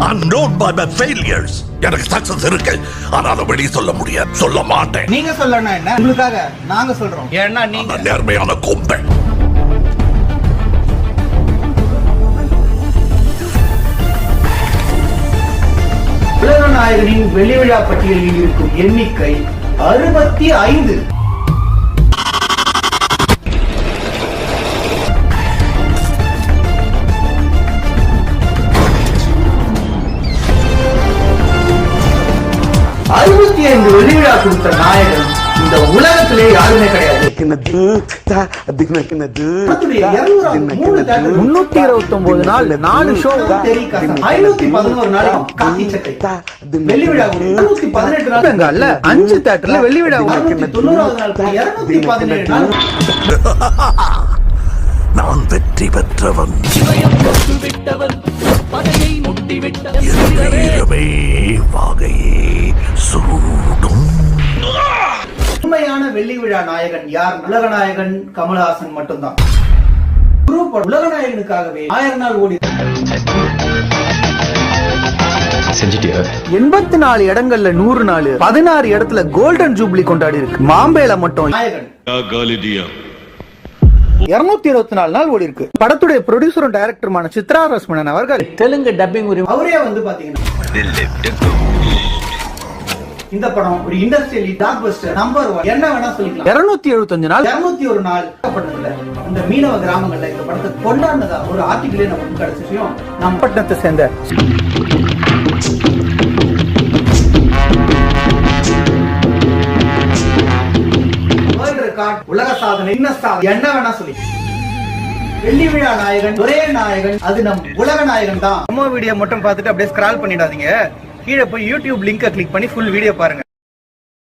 unknown by my failures. எனக்கு success இருக்கு. ஆனா அதை வெளியே சொல்ல முடியாது. சொல்ல மாட்டேன். நீங்க சொல்லணும் என்ன? உங்களுக்காக நாங்க சொல்றோம். ஏன்னா நீங்க நேர்மையான கொம்பன் நாயகனின் வெள்ளி விழா பட்டியலில் இருக்கும் எண்ணிக்கை அறுபத்தி ஐந்து. அறுபத்தி ஐந்து வெள்ளி விழா கொடுத்த நாயகன் இந்த உலகத்திலே யாருமே கிடையாது. படத்துடைய 200 மூணு theatre முன்னூத்தி இருபத்தி ஒன்பது நாள் நாலு ஷோ ஐநூத்தி பதினோரு நாளைக்கு காக்கி சட்டை. வெள்ளி விழா இருநூத்தி பதினெட்டு நாள். அல்ல அஞ்சு தேட்டர்ல வெள்ளி விழா அறுநூத்தி தொண்ணூறாவது நாள். இருநூத்தி பதினேழு நாள். நான் வெற்றி பெற்றவன். என் வீரமே உண்மையான வெள்ளி விழா நாயகன் யார்? உலக நாயகன் கமலஹாசன் மட்டும்தான். குரூப் உலக நாயகனுக்காகவே ஆயிரம் நாள் ஓடி எண்பத்தி நாலு இடங்கள்ல நூறு நாள் பதினாறு இடத்துல கோல்டன் ஜூப்ளி கொண்டாடி இருக்கு. மாம்பேல மட்டும் நாயகன். இருநூத்தி இருபத்தி நாலு நாள் ஓடி இருக்கு. படத்துடைய ப்ரொடியூசரும் டைரக்டருமான சித்ரா ரஸ்மணன் அவர்கள். தெலுங்கு டப்பிங் உரிமை அவரே வந்து பாத்தீங்கன்னா இந்த படம் ஒரு இண்டஸ்ட்ரியலி டாக் பஸ்டர் நம்பர் ஒன் என்ன வேணா சொல்லிக்கலாம். இருநூத்தி எழுபத்தஞ்சு நாள். இருநூத்தி ஒரு நாள் பண்ணதுல இந்த மீனவ கிராமங்கள்ல இந்த படத்தை கொண்டாடுனதா? ஒரு ஆர்டிகிளே நமக்கு கிடைச்ச விஷயம். நம்ம பட்டணத்தை சேர்ந்த உலக சாதனை இன்ன சாதனை என்ன வேணா சொல்லி வெள்ளி விழா நாயகன் ஒரே நாயகன் அது நம் உலக நாயகன் தான். நம்ம வீடியோ மட்டும் பார்த்துட்டு அப்படியே ஸ்க்ரால் பண்ணிடாதீங்க. கீழே போய் யூடியூப் லிங்கை கிளிக் பண்ணி ஃபுல் வீடியோ பாருங்க.